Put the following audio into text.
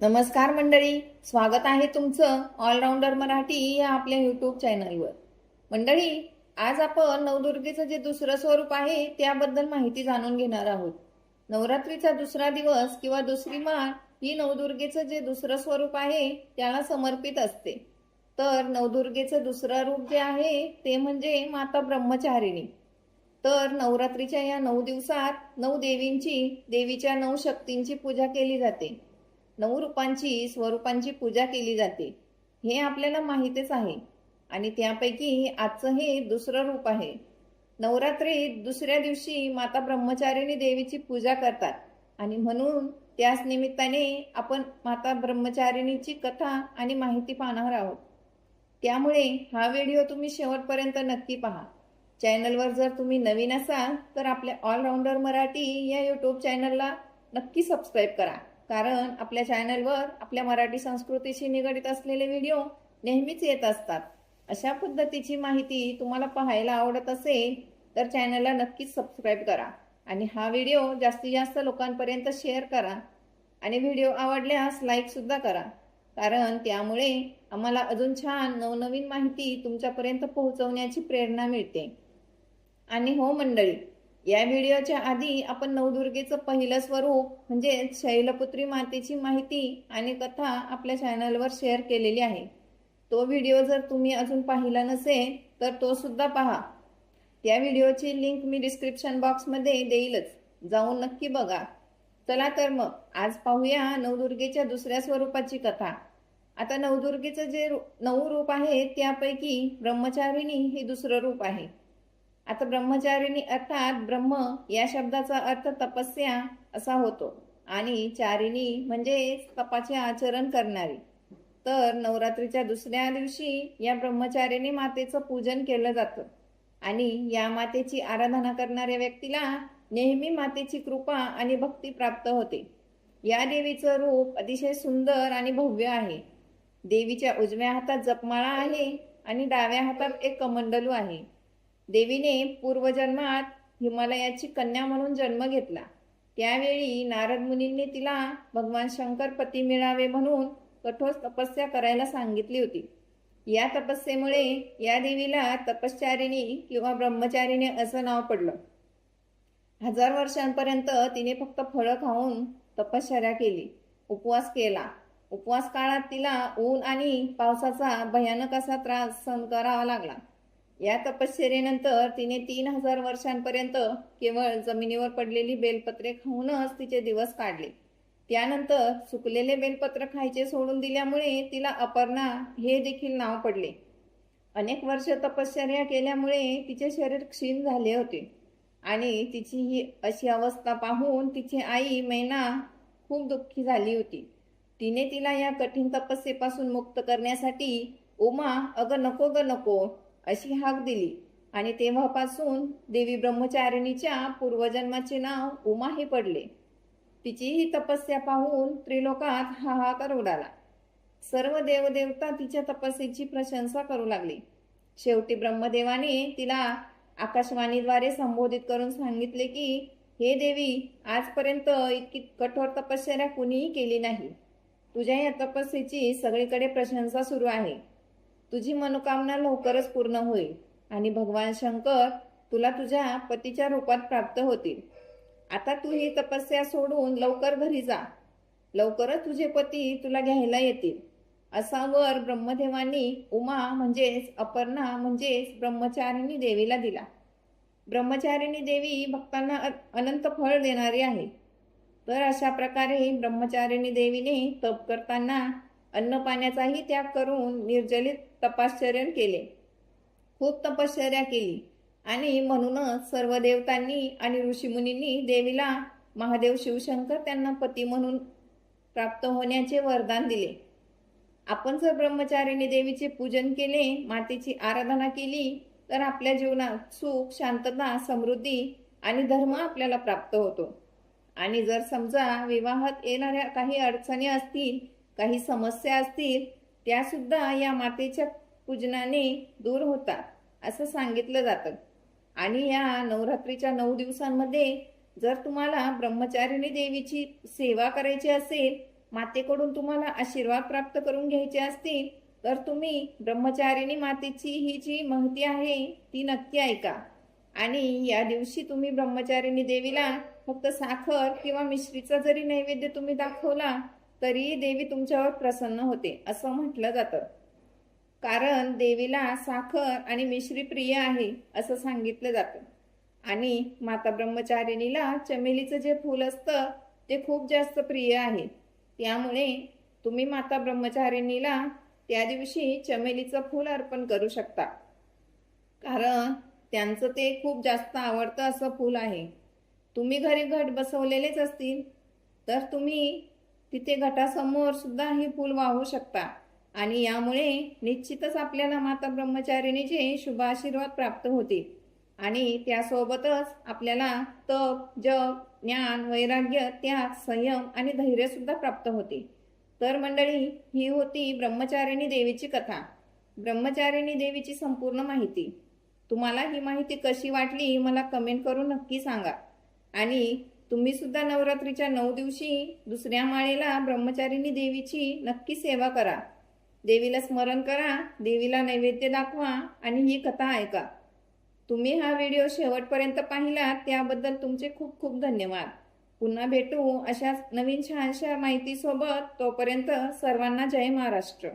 नमस्कार मंडळी स्वागत आहे तुमचं ऑलराऊंडर मराठी या आपल्या यूट्यूब चॅनलवर मंडळी आज आपण नवदुर्गेचं जे दुसरं स्वरूप आहे त्याबद्दल माहिती जाणून घेणार आहोत. नवरात्रीचा दुसरा दिवस किंवा दुसरी माळ ही नवदुर्गेचं जे दुसरं स्वरूप आहे त्याला समर्पित असते. तर नवदुर्गेचं दुसरं रूप जे आहे ते म्हणजे माता ब्रह्मचारिणी. तर नवरात्रीच्या या नऊ दिवसात नऊ देवींची देवीच्या नऊ शक्तींची पूजा केली जाते. नऊ रूपांची स्वरूपांची पूजा केली जाते. हे आपल्याला माहितीच आहे. आणि त्यापैकी आजचं हे दुसरं रूप आहे. नवरात्रीत दुसऱ्या दिवशी माता ब्रह्मचारिणी देवीची पूजा करतात. आणि म्हणून त्याच निमित्ताने आपण माता ब्रह्मचारिणीची कथा आणि माहिती पाहणार आहोत. त्यामुळे हा व्हिडिओ तुम्ही शेवटपर्यंत नक्की पहा. चॅनलवर जर तुम्ही नवीन असाल तर आपल्या ऑलराऊंडर मराठी या यूट्यूब चॅनलला नक्की सबस्क्राईब करा. कारण आपल्या चॅनलवर आपल्या मराठी संस्कृतीशी निगडित असलेले व्हिडिओ नेहमीच येत असतात. अशा पद्धतीची माहिती तुम्हाला पाहायला आवडत असेल तर चॅनलला नक्कीच सबस्क्राईब करा. आणि हा व्हिडिओ जास्तीत जास्त लोकांपर्यंत शेअर करा. आणि व्हिडिओ आवडल्यास लाईकसुद्धा करा. कारण त्यामुळे आम्हाला अजून छान नवनवीन माहिती तुमच्यापर्यंत पोहोचवण्याची प्रेरणा मिळते. आणि हो मंडळी या व्हिडिओच्या आधी आपण नवदुर्गेचं पहिलं स्वरूप म्हणजे शैलपुत्री मातेची माहिती आणि कथा आपल्या चॅनलवर शेअर केलेली आहे. तो व्हिडिओ जर तुम्ही अजून पाहिला नसेल तर तो सुद्धा पहा. त्या व्हिडिओची लिंक मी डिस्क्रिप्शन बॉक्समध्ये देईलच. जाऊन नक्की बघा. चला तर मग आज पाहूया नवदुर्गेच्या दुसऱ्या स्वरूपाची कथा. आता नवदुर्गेचं जे नऊ रूप आहे त्यापैकी ब्रह्मचारिणी हे दुसरं रूप आहे. आता ब्रह्मचारिणी अर्थात ब्रह्म या शब्दाचा अर्थ तपस्या असा होतो. आणि चारिणी म्हणजे तपाचे आचरण करणारी. तर नवरात्रीच्या दुसऱ्या दिवशी या ब्रह्मचारिणी मातेचं पूजन केलं जातं. आणि या मातेची आराधना करणाऱ्या व्यक्तीला नेहमी मातेची कृपा आणि भक्ती प्राप्त होते. या देवीचं रूप अतिशय सुंदर आणि भव्य आहे. देवीच्या उजव्या हातात जपमाळा आहे आणि डाव्या हातात एक कमंडलू आहे. देवीने पूर्वजन्मात हिमालयाची कन्या म्हणून जन्म घेतला. त्यावेळी नारद मुनींनी तिला भगवान शंकर पती मिळावे म्हणून कठोर तपस्या करायला सांगितली होती. या तपस्येमुळे या देवीला तपश्चारिणी किंवा ब्रह्मचारिणी असं नाव पडलं. हजार वर्षांपर्यंत तिने फक्त फळं खाऊन तपश्चर्या केली उपवास केला. उपवास काळात तिला ऊन आणि पावसाचा भयानक असा त्रास सहन करावा लागला. या तपश्चर्येनंतर तिने तीन हजार वर्षांपर्यंत केवळ जमिनीवर पडलेली बेलपत्रे खाऊनच तिचे दिवस काढले. त्यानंतर सुकलेले बेलपत्र खायचे सोडून दिल्यामुळे तिला अपर्णा हे देखील नाव पडले. अनेक वर्ष तपश्चर्या केल्यामुळे तिचे शरीर क्षीण झाले होते आणि तिची ही अशी अवस्था पाहून तिची आई मैना खूप दुःखी झाली होती. तिने तिला या कठीण तपस्येपासून मुक्त करण्यासाठी उमा अगं नको ग नको अशी हाक दिली. आणि तेव्हापासून देवी ब्रह्मचारिणीच्या पूर्वजन्माचे नाव उमा हे पडले. तिची ही तपस्या पाहून त्रिलोकात हाहाकार उडाला. सर्व देवदेवता तिच्या तपस्येची प्रशंसा करू लागली. शेवटी ब्रह्मदेवाने तिला आकाशवाणीद्वारे संबोधित करून सांगितले की हे देवी आजपर्यंत इतकी कठोर तपश्चर्या कुणीही केली नाही. तुझ्या या तपस्येची सगळीकडे प्रशंसा सुरू आहे. तुझी मनोकामना लवकरच पूर्ण होईल आणि भगवान शंकर तुला तुझ्या पतीच्या रूपात प्राप्त होतील. आता तू ही तपस्या सोडून लवकर घरी जा. लवकरच तुझे पती तुला घ्यायला येतील. असा वर ब्रह्मदेवांनी उमा म्हणजेच अपर्णा म्हणजेच ब्रह्मचारिणी देवीला दिला. ब्रह्मचारिणी देवी भक्तांना अनंत फळ देणारी आहे. तर अशा प्रकारे ब्रह्मचारिणी देवीने तप करताना अन्नपाण्याचाही त्याग करून निर्जलित तपाश्चर्यन केले. खूप तपश्चर्या केली. आणि म्हणूनच सर्व देवतांनी आणि ऋषीमुनींनी देवीला महादेव शिवशंकर त्यांना पती म्हणून प्राप्त होण्याचे वरदान दिले. आपण जर ब्रह्मचारिणी देवीचे पूजन केले मातेची आराधना केली तर आपल्या जीवनात सुख शांतता समृद्धी आणि धर्म आपल्याला प्राप्त होतो. आणि जर समजा विवाहात येणाऱ्या काही अडचणी असतील काही समस्या असतील त्या सुद्धा या मातेच्या पूजनाने दूर होतात असं सांगितलं जातं. आणि या नवरात्रीच्या नऊ दिवसांमध्ये जर तुम्हाला ब्रह्मचारिणी देवीची सेवा करायची असेल मातेकडून तुम्हाला आशीर्वाद प्राप्त करून घ्यायचे असतील तर तुम्ही ब्रह्मचारिणी मातेची ही जी महती आहे ती नक्की ऐका. आणि या दिवशी तुम्ही ब्रह्मचारिणी देवीला फक्त साखर किंवा मिश्रीचा जरी नैवेद्य तुम्ही दाखवला तरी देवी तुमच्यावर प्रसन्न होते असं म्हटलं जातं. कारण देवीला साखर आणि मिश्री प्रिय आहे असं सांगितलं जातं. आणि माता ब्रह्मचारिणीला चमेलीचं जे फूल असतं ते खूप जास्त प्रिय आहे. त्यामुळे तुम्ही माता ब्रह्मचारिणीला त्या दिवशी चमेलीचं फूल अर्पण करू शकता. कारण त्यांचं ते खूप जास्त आवडतं असं फूल आहे. तुम्ही घरी घट बसवलेलेच असतील तर तुम्ही तिथे घटासमोर सुद्धा ही फूल वाहू शकता. आणि यामुळे निश्चितच आपल्याला माता ब्रह्मचारिणीचे शुभ आशीर्वाद प्राप्त होतील. आणि त्यासोबतच आपल्याला तप जप ज्ञान वैराग्य त्याग संयम आणि धैर्यसुद्धा प्राप्त होते. तर मंडळी ही होती ब्रह्मचारिणी देवीची कथा. ब्रह्मचारिणी देवीची संपूर्ण माहिती. तुम्हाला ही माहिती कशी वाटली मला कमेंट करून नक्की सांगा. आणि तुम्ही सुद्धा नवरात्रीच्या नऊ दिवशी दुसऱ्या माळेला ब्रह्मचारिणी देवीची नक्की सेवा करा. देवीला स्मरण करा देवीला नैवेद्य दाखवा आणि ही कथा ऐका. तुम्ही हा व्हिडिओ शेवटपर्यंत पाहिला त्याबद्दल तुमचे खूप खूप धन्यवाद. पुन्हा भेटू अशाच नवीन छानशा माहितीसोबत तोपर्यंत सर्वांना जय महाराष्ट्र.